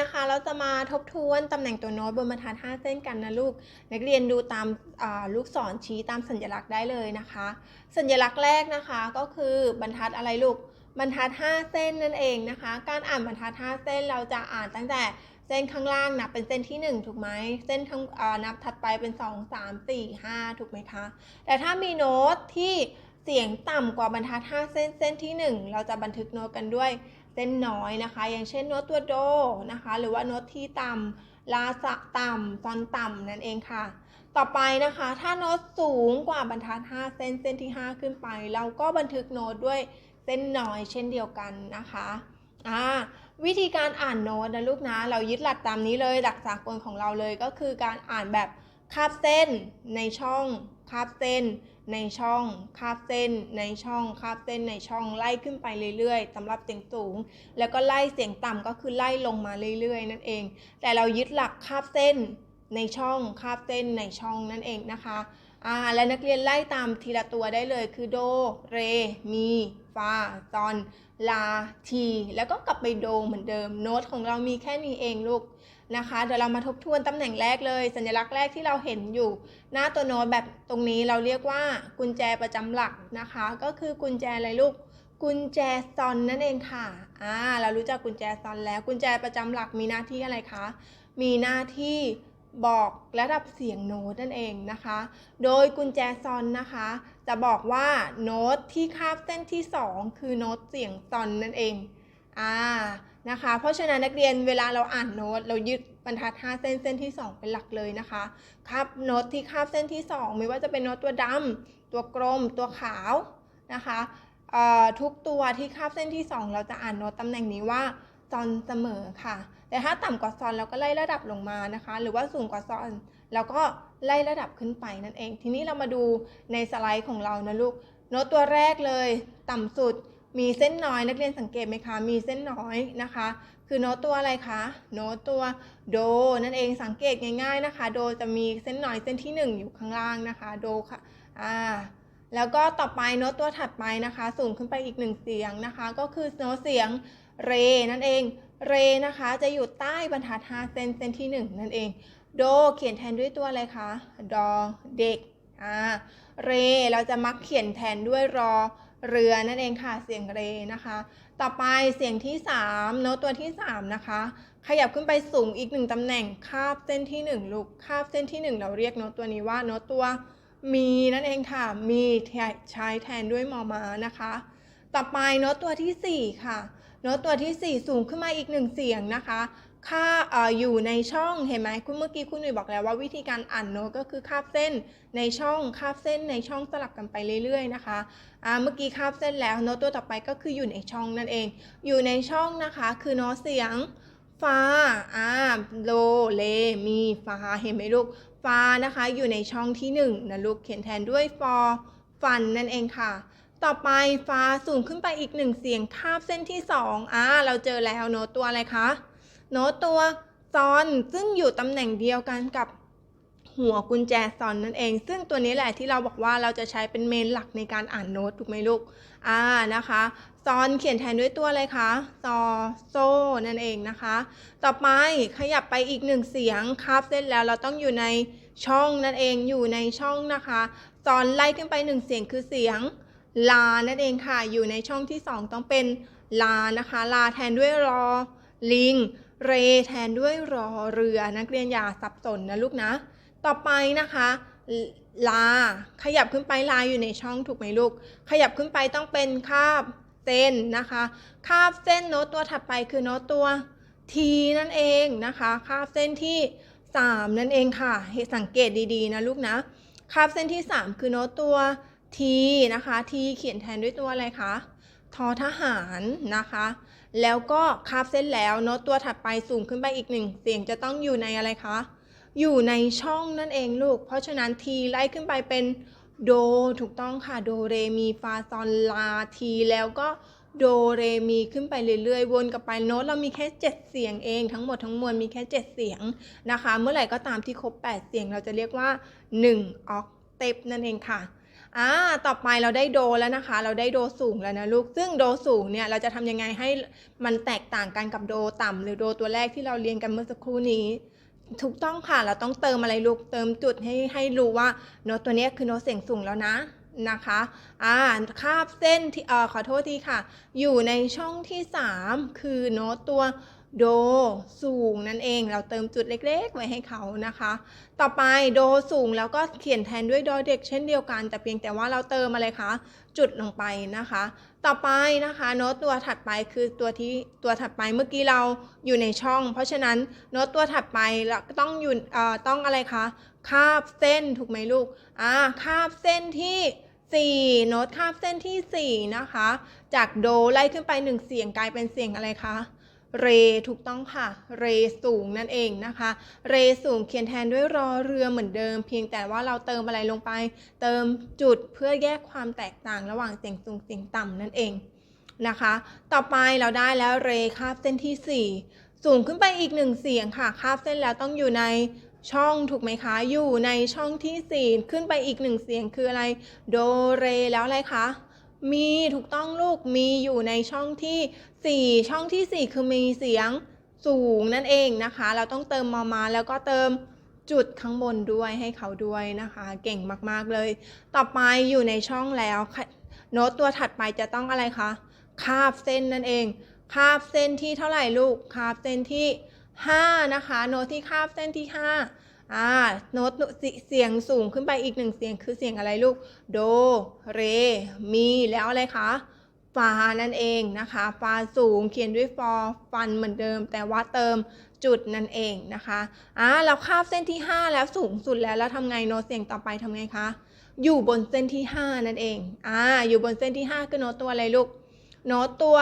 นะคะ เราจะมาทบทวนตำแหน่งตัวโน้ตบนบรรทัด5เส้นกันนะลูก นักเรียนดูตามลูกศรชี้ตามสัญลักษณ์ได้เลยนะคะ สัญลักษณ์แรกนะคะก็คือบรรทัดอะไรลูก บรรทัด 5 เส้นนั่นเองนะคะ การอ่านบรรทัด 5 เส้นเราจะอ่านตั้งแต่เส้นข้างล่างนับเป็นเส้นที่ 1 ถูกไหมเส้นข้างนับถัดไปเป็น 2 3 4 5 ถูกไหมคะ แต่ถ้ามีโน้ตที่เสียงต่ำกว่าบรรทัด 5 เส้นเส้นที่ 1 เราจะบันทึกโน้ตกันด้วย เส้นน้อยนะคะ อย่างเช่นโน้ตตัวโดนะคะ หรือว่าโน้ตที่ต่ำลาสะต่ำซอนต่ำนั่นเองค่ะ ต่อไปนะคะ ถ้าโน้ตสูงกว่าบรรทัด 5 เส้นเส้นที่ 5 ขึ้นไป เราก็บันทึกโน้ตด้วยเส้นน้อยเช่นเดียวกันนะคะอ่าวิธีการอ่านโน้ตนะลูกนะ เรายึดหลักตามนี้เลยหลักสากลของเราเลยก็คือการอ่านแบบคาบเส้นในช่อง คาบเส้นในช่องคาบเส้นในช่องคาบเส้นในช่องไล่ขึ้นไปเรื่อยๆสำหรับเสียงสูง แล้วก็ไล่เสียงต่ำก็คือไล่ลงมาเรื่อยๆ นั่นเอง แต่เรายึดหลักคาบเส้นในช่องคาบเส้นในช่องนั่นเองนะคะอ่าและนักเรียนไล่ตามทีละตัวได้เลยคือโด เร มี ฟาซอน ลา ที แล้วก็กลับไปโดเหมือนเดิม โน้ตของเรามีแค่นี้เองลูก นะคะ เดี๋ยวเรามาทบทวนตำแหน่งแรกเลย สัญลักษณ์แรกที่เราเห็นอยู่ หน้าตัวโน้ตแบบตรงนี้เราเรียกว่ากุญแจประจำหลักนะคะ ก็คือกุญแจอะไรลูก กุญแจซอนนั่นเองค่ะ อ่า เรารู้จักกุญแจซอนแล้ว กุญแจประจำหลักมีหน้าที่อะไรคะ มีหน้าที่บอกระดับเสียงโน้ตนั่นเองนะคะ โดยกุญแจซอนนะคะ จะบอกว่าโน้ตที่คาบเส้นที่ 2 คือโน้ตเสียงซอนนั่นเอง อ่า นะคะ เพราะฉะนั้นนักเรียนเวลาเราอ่านโน้ต เรายึดบรรทัด5เส้นเส้นที่ 2 เป็นหลักเลยนะคะครับโน้ตที่คาบเส้นที่ 2 ไม่ว่าจะเป็นโน้ตตัวดำตัวกลม ตัวขาวนะคะทุกตัวที่คาบเส้นที่ 2 เราจะอ่านโน้ตตำแหน่งนี้ว่าซอนเสมอค่ะ แต่ถ้าต่ำกว่าซอนเราก็ไล่ระดับลงมานะคะ หรือว่าสูงกว่าซอนเราก็ไล่ระดับขึ้นไปนั่นเอง ทีนี้เรามาดูในสไลด์ของเรานะลูกโน้ตตัวแรกเลย ต่ำสุด มีเส้นน้อยนักเรียนสังเกตไหมคะมีเส้นน้อยนะคะ คือโน้ตตัวอะไรคะโน้ตตัวโดนั่นเองสังเกตง่าย ๆนะคะ โดจะมีเส้นน้อยเส้นที่ 1 อยู่ข้างล่างนะคะโดค่ะอ่าแล้วก็ต่อไปโน้ตตัวถัดไปนะคะสูงขึ้นไปอีกหนึ่งเสียงนะคะ ก็คือโน้ตเสียงเรนั่นเองเรนะคะจะอยู่ใต้บรรทัด5เซนเซนที่ 1 นั่นเอง โดเขียนแทนด้วยตัวอะไรคะดอเด็กอ่าเรเราจะมักเขียนแทนด้วยรอ เรือนั่นเองค่ะ เสียงเรนะคะ ต่อไปเสียงที่3โน้ตตัวที่ 3 นะคะ ขยับขึ้นไปสูงอีกหนึ่งตำแหน่งคาบเส้นที่ 1 ลูกคาบเส้นที่ 1 เราเรียกโน้ตตัวนี้ว่าโน้ตตัวมีนั่นเองค่ะ มีใช้แทนด้วยมอมานะคะ ต่อไปโน้ตตัวทีสี่4 ค่ะ โน้ตตัวทีสี่ 4 สูงขึ้นมาอีกหนึ่งเสียงนะคะ ค่าออยู่ในช่องเห็นไหมคุณเมื่อกี้คุณหนุ่ยบอกแล้วว่าวิธีการอ่านโน้ตก็คือคาบเส้นในช่องคาบเส้นในช่องสลับกันไปเรื่อยๆนะคะเมื่อกี้คาบเส้นแล้วโน้ตตัวต่อไปก็คืออยู่ในช่องนั่นเอง อยู่ในช่องนะคะคือโน้ตเสียงฟาอ่าโลเลมีฟาเห็นไหมลูกฟานะคะอยู่ในช่องที่หนึ่งนะลูกเขียนแทนด้วยฟอฟันนั่นเองค่ะต่อไปฟ้าสูงขึ้นไปอีกหนึ่งเสียงคาบเส้นที่สองอ่าเราเจอแล้วโน้ตตัวอะไรคะ โน้ตตัวซอนซึ่งอยู่ตำแหน่งเดียวกันกับหัวกุญแจซอนนั่นเอง ซึ่งตัวนี้แหละที่เราบอกว่าเราจะใช้เป็นเมนหลักในการอ่านโน้ตถูกไหมลูก อ่านะคะซอนเขียนแทนด้วยตัวอะไรคะซอโซนั่นเองนะคะ ต่อไปขยับไปอีกหนึ่งเสียงคาบเส้นแล้วเราต้องอยู่ในช่องนั่นเองอยู่ในช่องนะคะซอนไล่ขึ้นไปหนึ่งเสียงคือเสียงลานั่นเองค่ะ อยู่ในช่องที่ 2 ต้องเป็นลานะคะ ลาแทนด้วยรอลิง เรแทนด้วยรอเรือนักเรียนอย่าสับสนนะลูกนะ ต่อไปนะคะลา ขยับขึ้นไปลาอยู่ในช่องถูกไหมลูก ขยับขึ้นไปต้องเป็นคาบเส้นนะคะคาบเส้นโน้ตตัวถัดไปคือโน้ตตัวทีนั่นเองนะคะคาบเส้นที่ 3 นั่นเองค่ะให้สังเกตดีๆนะลูกนะคาบเส้นที่ 3 คือโน้ตตัวทีนะคะทีเขียนแทนด้วยตัวอะไรคะทอทหารนะคะ แล้วก็คาบเส้นแล้วโน้ตตัวถัดไปสูงขึ้นไปอีกหนึ่งเสียงจะต้องอยู่ในอะไรคะ อยู่ในช่องนั่นเองลูก เพราะฉะนั้นทีไล่ขึ้นไปเป็นโดถูกต้องค่ะโดเรมีฟาซอนลาทีแล้วก็โดเรมีขึ้นไปเรื่อยๆ วนกลับไปโน้ตเรามีแค่ 7 เสียงเองทั้งหมดทั้งมวลมีแค่ 7 เสียงนะคะ เมื่อไหร่ก็ตามที่ครบ 8 เสียงเราจะเรียกว่า 1 ออกเตปนั่นเองค่ะ อ่าต่อไปเราได้โดแล้วนะคะ เราได้โดสูงแล้วนะลูก ซึ่งโดสูงเนี่ยเราจะทำยังไงให้มันแตกต่างกันกับโดต่ำหรือโดตัวแรกที่เราเรียนกันเมื่อสักครู่นี้ ถูกต้องค่ะ เราต้องเติมอะไรลูก เติมจุดให้ให้รู้ว่าโน้ตตัวนี้คือโน้ตเสียงสูงแล้วนะนะคะอ่าคาบเส้นที่เอ่อขอโทษทีค่ะ อยู่ในช่องที่ 3 คือโน้ตตัว โดสูงนั่นเอง เราเติมจุดเล็ก ๆ ไว้ให้เขานะคะ ต่อไปโดสูงแล้วก็เขียนแทนด้วยดอเด็ก เช่นเดียวกัน แต่เพียงแต่ว่าเราเติมอะไรคะ จุดลงไปนะคะ ต่อไปนะคะโน้ตตัวถัดไปคือตัวที่ตัวถัดไปเมื่อกี้เราอยู่ในช่อง เพราะฉะนั้นโน้ตตัวถัดไปเราต้องอยู่เอ่อต้องอะไรคะคาบเส้นถูกไหมลูกอ่าคาบเส้นที่4โน้ตคาบเส้นที่ 4 นะคะ จากโดไล่ขึ้นไป 1 เสียงกลายเป็นเสียงอะไรคะ เรถูกต้องค่ะ เรสูงนั่นเองนะคะ เรสูงเขียนแทนด้วยรอเรือเหมือนเดิม เพียงแต่ว่าเราเติมอะไรลงไป เติมจุดเพื่อแยกความแตกต่างระหว่างเสียงสูงเสียงต่ำนั่นเองนะคะ ต่อไปเราได้แล้วเรคาบเส้นที่ 4 สูงขึ้นไปอีกหนึ่งเสียงค่ะคาบเส้นแล้วต้องอยู่ในช่องถูกไหมคะ อยู่ในช่องที่ 4 ขึ้นไปอีกหนึ่งเสียงคืออะไร โดเรแล้วอะไรคะ มีถูกต้องลูกมีอยู่ในช่องที่ 4 ช่องที่ 4 คือมีเสียงสูงนั่นเองนะคะ เราต้องเติมมอมาแล้วก็เติมจุดข้างบนด้วยให้เขาด้วยนะคะ เก่งมากๆเลย ต่อไปอยู่ในช่องแล้วโน้ตตัวถัดไปจะต้องอะไรคะคาบเส้นนั่นเอง คาบเส้นที่เท่าไหร่ลูกคาบเส้นที่ 5 นะคะ โน้ตที่คาบเส้นที่ 5 อ่าโน้ตเสียงสูงขึ้นไปอีกหนึ่งเสียงคือเสียงอะไรลูก โด เร มี แล้วอะไรคะฟานั่นเองนะคะฟาสูงเขียนด้วยฟอฟันเหมือนเดิม แต่ว่าเติมจุดนั่นเองนะคะอ่าเราคาบเส้นที่ 5 แล้วสูงสุดแล้วแล้วทำไงโน้ตเสียงต่อไปทำไงคะอยู่บนเส้นที่ 5 นั่นเองอ่าอยู่บนเส้นที่ 5 คือโน้ตตัวอะไรลูก โน้ตตัว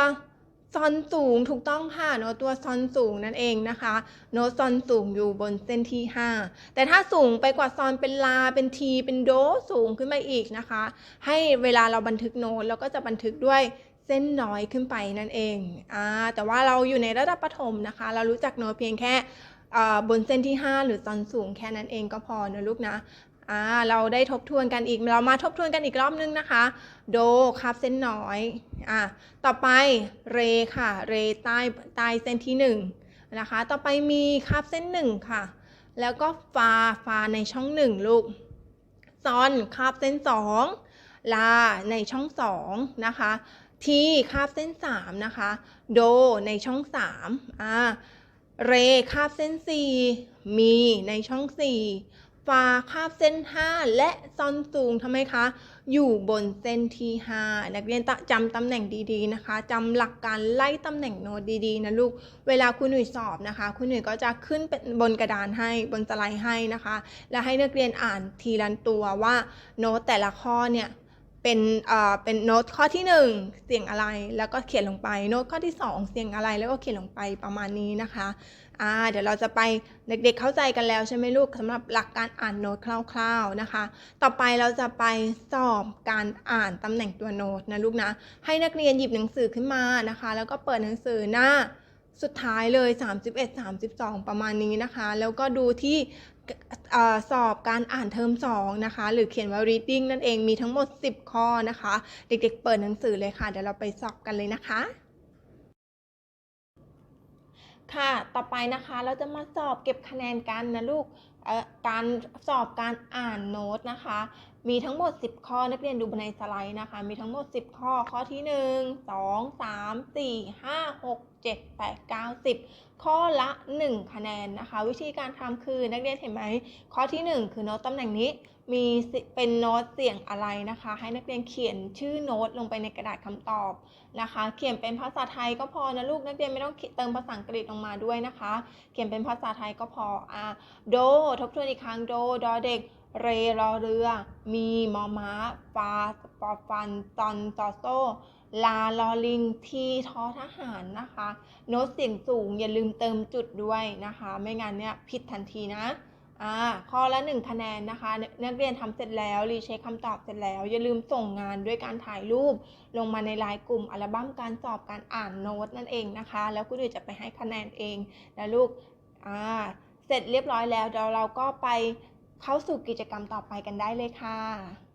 ซอนสูงถูกต้องค่ะโน้ตตัวซอนสูงนั่นเองนะคะ โน้ตซอนสูงอยู่บนเส้นที่ 5 แต่ถ้าสูงไปกว่าซอนเป็นลาเป็นทีเป็นโดสูงขึ้นไปอีกนะคะ ให้เวลาเราบันทึกโน้ตเราก็จะบันทึกด้วยเส้นน้อยขึ้นไปนั่นเองอ่าแต่ว่าเราอยู่ในระดับประถมนะคะ เรารู้จักโน้ตเพียงแค่บนเส้นที่ 5 หรือซอนสูงแค่นั้นเองก็พอนะลูกนะ อ่าเราได้ทบทวนกันอีก เรามาทบทวนกันอีกรอบนึงนะคะ โดคาบเส้นน้อยอ่าต่อไปเรค่ะ เรใต้ใต้เส้นที่1นะคะ ต่อไปมีคาบเส้น1ค่ะ แล้วก็ฟาฟาในช่อง 1 ลูกซอนคาบเส้น 2 ลาในช่อง 2 นะคะทีคาบเส้น 3 นะคะ โดในช่อง3อ่าเรคาบเส้น 4 มีในช่อง 4 ฟาคาบเส้น 5 และซอนสูงทำไมคะ อยู่บนเส้นที่ 5 นักเรียนจำตำแหน่งดีๆนะคะจำหลักการไล่ตำแหน่งโน้ตดีๆนะลูก เวลาคุณหนุ่ยสอบนะคะ คุณหนุ่ยก็จะขึ้นเป็นบนกระดานให้บนสไลด์ให้นะคะ แล้วให้นักเรียนอ่านทีละตัวว่าโน้ตแต่ละข้อเนี่ย เป็นเอ่อเป็นโน้ตข้อที่ 1 เสียงอะไรแล้วก็เขียนลงไป โน้ตข้อที่ 2 เสียงอะไรแล้วก็เขียนลงไปประมาณนี้นะคะอ่าเดี๋ยวเราจะไปเด็กๆเข้าใจกันแล้วใช่ไหมลูกสำหรับหลักการอ่านโน้ตคร่าวๆนะคะ ต่อไปเราจะไปสอบการอ่านตำแหน่งตัวโน้ตนะลูกนะให้นักเรียนหยิบหนังสือขึ้นมานะคะ แล้วก็เปิดหนังสือหน้าสุดท้ายเลย 31 32 ประมาณนี้นะคะ แล้วก็ดูที่ สอบการอ่านเทอม2นะคะ หรือเขียนว่า reading นั่นเองมีทั้งหมด 10 ข้อนะคะ เด็กๆ เปิดหนังสือเลยค่ะ เดี๋ยวเราไปสอบกันเลยนะคะ ค่ะ ต่อไปนะคะเราจะมาสอบเก็บคะแนนกันนะลูกการสอบการอ่านโน้ตนะคะ มีทั้งหมด 10 ข้อนักเรียนดูบนในสไลด์นะคะ มีทั้งหมด 10 ข้อข้อที่ 1 2 3 4 5 6 7 8 9 10 ข้อละ 1 คะแนนนะคะ วิธีการทำคือนักเรียนเห็นไหม ข้อที่ 1 คือโน้ตตำแหน่งนี้ มีเป็นโน้ตเสียงอะไรนะคะ ให้นักเรียนเขียนชื่อโน้ตลงไปในกระดาษคำตอบนะคะ เขียนเป็นภาษาไทยก็พอนะลูกนักเรียนไม่ต้องเติมภาษาอังกฤษลงมาด้วยนะคะ เขียนเป็นภาษาไทยก็พออ่าโดทบทวนอีกครั้งโดดอเด็ก เรรอเรือ มีมอม้าฟาปอฟันตอนตอโซลาลอลิงทีทอทหารนะคะ โน้ตเสียงสูงอย่าลืมเติมจุดด้วยนะคะ ไม่งั้นเนี่ยผิดทันทีนะอ่าข้อละ1คะแนนนะคะ นักเรียนทำเสร็จแล้วรีเช็คคำตอบเสร็จแล้ว อย่าลืมส่งงานด้วยการถ่ายรูป ลงมาในไลน์กลุ่มอัลบั้มการสอบการอ่านโน้ตนั่นเองนะคะ แล้วคุณดูจะไปให้คะแนนเองนะลูกอ่าเสร็จเรียบร้อยแล้วเดี๋ยวเราก็ไป เข้าสู่กิจกรรมต่อไปกันได้เลยค่ะ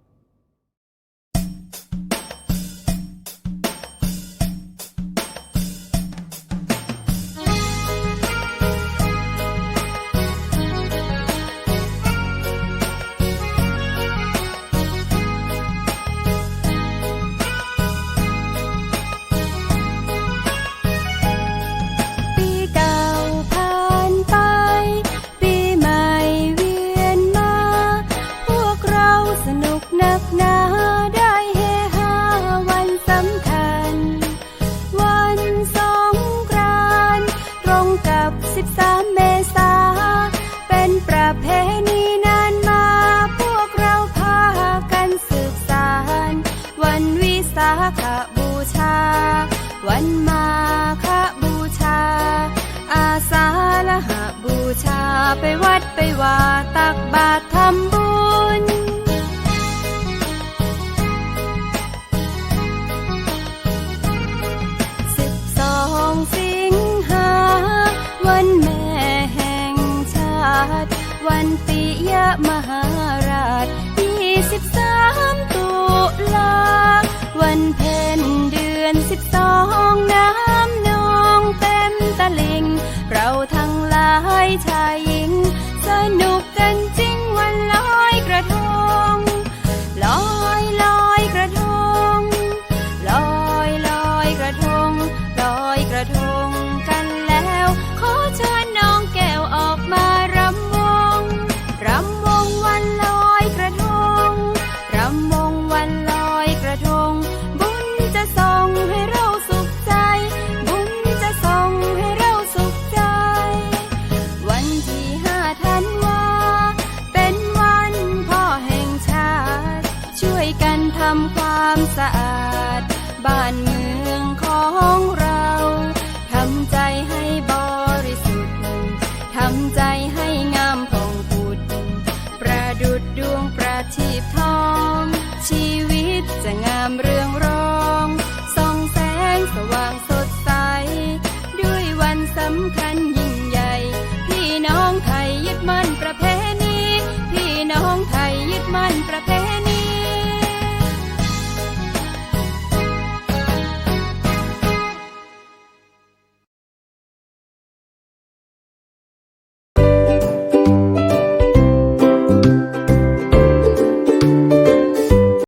ว่าตักบาตรทำบุญ สิบสองสิงหา วันแม่แห่งชาติ วันปิยมหาราชยี่สิบสามตุลา วันเพ็ญเดือนสิบสองน้ำนองเต็มตลิ่งเราทั้งหลายชาย กกันจริงวันลอยกระทง ลอยลอยกระทง ลอยลอยกระทง ลอยกระทง ความสะอาด บ้านเมืองของเราทำใจให้บริสุทธิ์ทำใจให้งามผ่องผุดประดุดดวงประทีปทอง ชีวิตจะงามเรืองรองส่องแสงสว่างสดใส ด้วยวันสำคัญยิ่งใหญ่ พี่น้องไทยยึดมั่นประเพณีพี่น้องไทยยึดมั่นประเพณ